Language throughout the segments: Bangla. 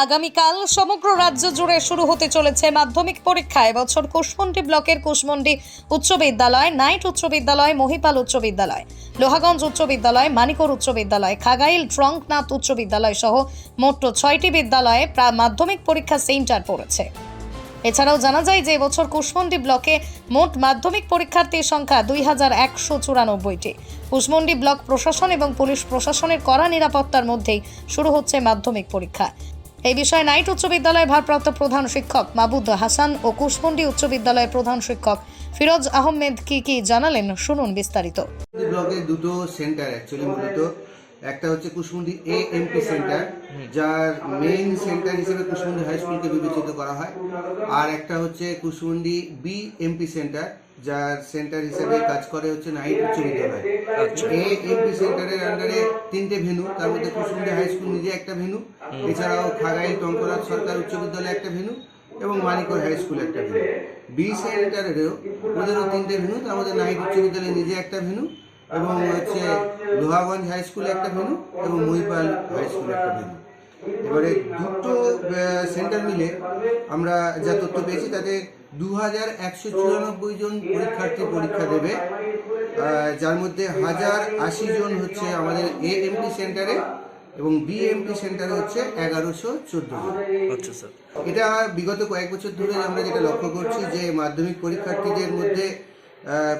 আগামীকাল সমগ্র রাজ্য জুড়ে শুরু হতে চলেছে মাধ্যমিক পরীক্ষা। এবছর কুশমন্ডি ব্লকের কুশমন্ডি উচ্চ বিদ্যালয়, নাইট উচ্চ বিদ্যালয়, মহিপাল উচ্চ বিদ্যালয়, লোহাগঞ্জ উচ্চ বিদ্যালয়, মানিকর উচ্চ বিদ্যালয়, খাগাইল, ট্রঙ্কনাথ উচ্চ বিদ্যালয় সহ মোট ছয়টি বিদ্যালয়ে মাধ্যমিক পরীক্ষা সেন্টার পড়েছে। এছাড়াও জানা যায় যে এবছর কুশমন্ডি ব্লকে মোট মাধ্যমিক পরীক্ষার্থীর সংখ্যা দুই হাজার একশো চুরানব্বইটি। কুশমন্ডি ব্লক প্রশাসন এবং পুলিশ প্রশাসনের কড়া নিরাপত্তার মধ্যেই শুরু হচ্ছে মাধ্যমিক পরীক্ষা। এই বিষয়ে নাইট উচ্চ বিদ্যালয়ের ভারপ্রাপ্ত প্রধান শিক্ষক মাবুদ হাসান ও কুশমন্ডি উচ্চ বিদ্যালয়ের প্রধান শিক্ষক ফিরোজ আহমেদ কি কি জানালেন, শুনুন বিস্তারিত। ব্লকে দুটো সেন্টার অ্যাকচুয়ালি মূলত। একটা হচ্ছে কুশমুন্ডি এ এমপি সেন্টার যার মেইন সেন্টার হিসেবে কুশমুন্ডি হাই স্কুলকে বিবেচিত করা হয়। আর একটা হচ্ছে কুশমুন্ডি বি এমপি সেন্টার যার সেন্টার হিসেবে কাজ করে হচ্ছে নাইট উচ্চ বিদ্যালয়। এ এমপি সেন্টারের আন্ডারে তিনটে ভেনু তার মধ্যে কুশমুন্ডি হাই স্কুল নিজে একটা ভেনু এছাড়াও খাগাইল টঙ্করাজ সরকার উচ্চ বিদ্যালয় একটা ভেনু এবং মানিকর হাই স্কুল একটা ভেনু বি সেন্টারেরও ওদেরও তিনটে ভেনু তার মধ্যে নাইট উচ্চ বিদ্যালয় নিজে একটা ভেনু এবং হচ্ছে লোহাগঞ্জ হাই স্কুলে একটা ভেনু এবং মহিপাল হাই স্কুলে একটা ভেনু। এবারে দুটো সেন্টার মিলে আমরা যা তথ্য পেয়েছি তাতে দু হাজার একশো চুরানব্বই জন পরীক্ষার্থী পরীক্ষা দেবে। যার মধ্যে হাজার আশি জন হচ্ছে আমাদের এ এমপি সেন্টারে এবং বি এমপি সেন্টারে হচ্ছে এগারোশো চোদ্দ জন। আচ্ছা স্যার। এটা বিগত কয়েক বছর ধরে আমরা যেটা লক্ষ্য করছি যে মাধ্যমিক পরীক্ষার্থীদের মধ্যে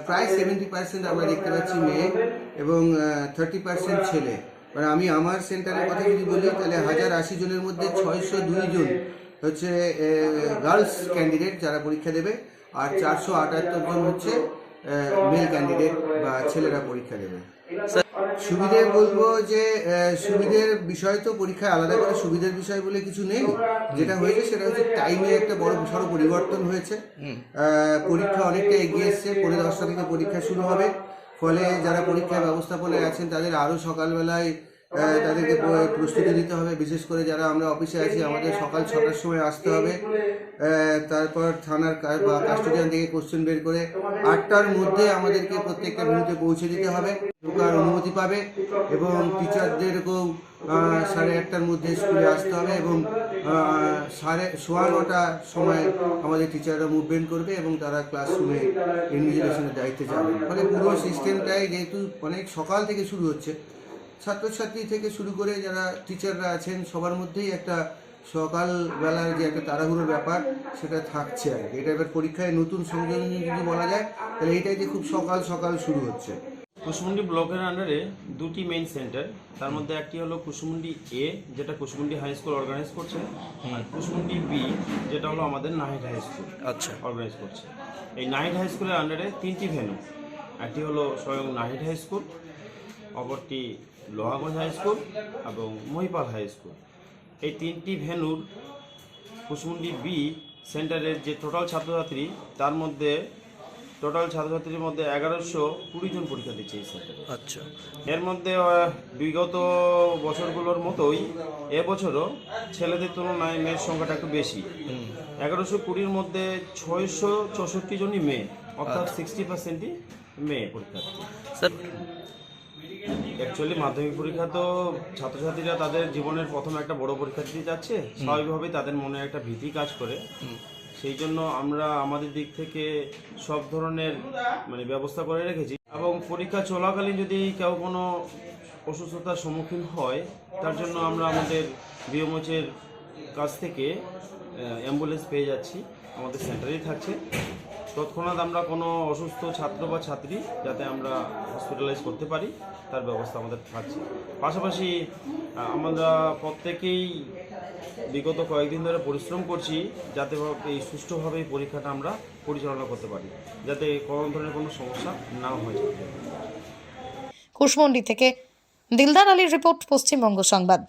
প্রায় সেভেন্টি পার্সেন্ট আমরা দেখতে পাচ্ছি মেয়ে এবং থার্টি পার্সেন্ট ছেলে। মানে আমি আমার সেন্টারের কথা যদি বলি, তাহলে হাজার আশি জনের মধ্যে ছয়শো দুই জন হচ্ছে গার্লস ক্যান্ডিডেট যারা পরীক্ষা দেবে, আর চারশো আটাত্তর জন হচ্ছে মেল ক্যান্ডিডেট বা ছেলেরা পরীক্ষা দেবে। সুবিধে বলব যে সুবিধের বিষয় তো পরীক্ষায় আলাদা করে সুবিধের বিষয় বলে কিছু নেই। যেটা হয়েছে সেটা হচ্ছে টাইমে একটা বড় সড় পরিবর্তন হয়েছে। পরীক্ষা অনেকটা এগিয়ে এসছে। পরে দশটা থেকে পরীক্ষা শুরু হবে। ফলে যারা পরীক্ষা ব্যবস্থাপনায় আছেন তাদের আরও সকালবেলায় তাদেরকে প্রস্তুতি দিতে হবে। বিশেষ করে যারা আমরা অফিসে আছি, আমাদের সকাল ছটার সময় আসতে হবে। তারপর থানার বা কাস্টোডিয়ান থেকে কোশ্চেন বের করে আটটার মধ্যে আমাদেরকে প্রত্যেকটা ভেনুতে পৌঁছে দিতে হবে। ঢোকার অনুমতি পাবে এবং টিচারদেরকেও সাড়ে আটটার মধ্যে স্কুলে আসতে হবে এবং সাড়ে, সোয়া নটার সময় আমাদের টিচাররা মুভমেন্ট করবে এবং তারা ক্লাসরুমে ইনভিজিলেশনের দায়িত্বে যাবে। ফলে পুরো সিস্টেমটাই যেহেতু অনেক সকাল থেকে শুরু হচ্ছে ছাত্রছাত্রী থেকে শুরু করে যারা টিচাররা আছেন সবার মধ্যেই একটা সকালবেলার যে একটা তাড়াহুড়োর ব্যাপার সেটা থাকছে আর কি। এটা এবার পরীক্ষায় নতুন সংযোজনী যদি বলা যায় তাহলে এইটাই যে খুব সকাল সকাল শুরু হচ্ছে। কুশমুন্ডি ব্লকের আন্ডারে দুটি মেইন সেন্টার তার মধ্যে একটি হলো কুশমুন্ডি এ যেটা কুশমুন্ডি হাই স্কুল অর্গানাইজ করছে আর কুশমুন্ডি বি যেটা হলো আমাদের নাহিদ হাই স্কুল আচ্ছা। অর্গানাইজ করছে। এই নাহিদ হাই স্কুলের আন্ডারে তিনটি ভেন্যু একটি হলো স্বয়ং নাহিদ হাই স্কুল অপরটি লোহাগঞ্জ হাই স্কুল এবং মহিপাল হাই স্কুল। এই তিনটি ভেন্যুর কুশমুন্ডি বি সেন্টারের যে টোটাল ছাত্রছাত্রী তার মধ্যে টোটাল ছাত্রছাত্রীর মধ্যে এগারোশো কুড়ি জন পরীক্ষা দিচ্ছে এই সেন্টারে। আচ্ছা। এর মধ্যে বিগত বছরগুলোর মতোই এবছরও ছেলেদের তুলনায় মেয়ের সংখ্যাটা একটু বেশি। এগারোশো কুড়ির মধ্যে ছয়শো চৌষট্টি জনই মেয়ে অর্থাৎ সিক্সটি পার্সেন্টই মেয়ে পরীক্ষার্থী। স্যার অ্যাকচুয়ালি মাধ্যমিক পরীক্ষা তো ছাত্রছাত্রীরা তাদের জীবনের প্রথম একটা বড় পরীক্ষা দিতে যাচ্ছে। স্বাভাবিকভাবেই তাদের মনে একটা ভীতি কাজ করে। সেই জন্য আমরা আমাদের দিক থেকে সব ধরনের মানে ব্যবস্থা করে রেখেছি। এবং পরীক্ষা চলাকালীন যদি কেউ কোনো অসুস্থতার সম্মুখীন হয় তার জন্য আমরা আমাদের বিএমওচের কাছ থেকে অ্যাম্বুলেন্স পেয়ে যাচ্ছি। আমাদের সেন্টারেই থাকছে। তৎক্ষণাৎ আমরা কোনো অসুস্থ ছাত্র বা ছাত্রী যাতে আমরা হসপিটালাইজ করতে পারি, তার ব্যবস্থা আমাদের থাকছে। পাশাপাশি আমরা প্রত্যেকেই বিগত কয়েকদিন ধরে পরিশ্রম করছি যাতে এই সুষ্ঠুভাবে এই পরীক্ষাটা আমরা পরিচালনা করতে পারি, যাতে কোনো ধরনের কোনো সমস্যা না হয় কুশমন্ডি থেকে দিলদার আলীর রিপোর্ট, পশ্চিমবঙ্গ সংবাদ।